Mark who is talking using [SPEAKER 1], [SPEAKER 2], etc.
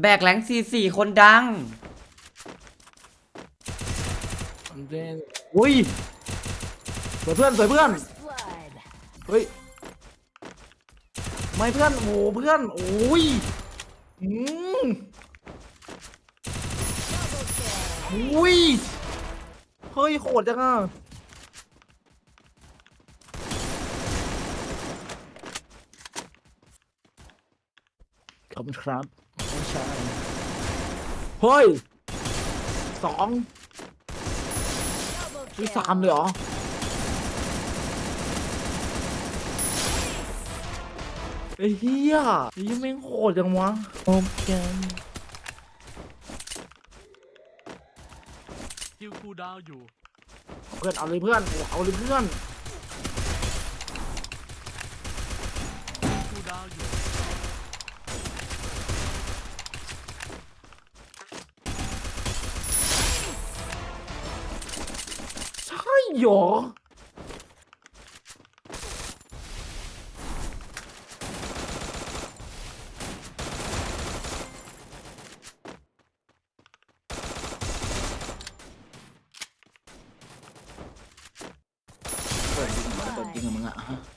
[SPEAKER 1] แบกแหลงสี่สี่คนดัง
[SPEAKER 2] เล่นอุ้ยสวยเพื่อนสวยเพื่อน
[SPEAKER 3] Blood.
[SPEAKER 2] เฮ้ย ไม่เพื่อน โอ้โหเพื่อน โอ้ยอืม
[SPEAKER 3] Double kill.
[SPEAKER 2] อุ้ย เฮ้ยโหดจังอะ ขอบคุณครับไม่ใช่เฮ้ยสอง
[SPEAKER 3] Double
[SPEAKER 2] มี
[SPEAKER 3] kill.
[SPEAKER 2] สามเลยเหรอ ไอ้เหี้ยไอ้เหี้ยแม่งโหดจังวะโอเค
[SPEAKER 4] คิวคูลดาวน์อยู่
[SPEAKER 2] เพื่อนเอาเลยเพื่อน เอาเลยเพื่อน ใช่เหรอเปิดจริงเหรอเปิดจริงเหรอมึงอะฮะ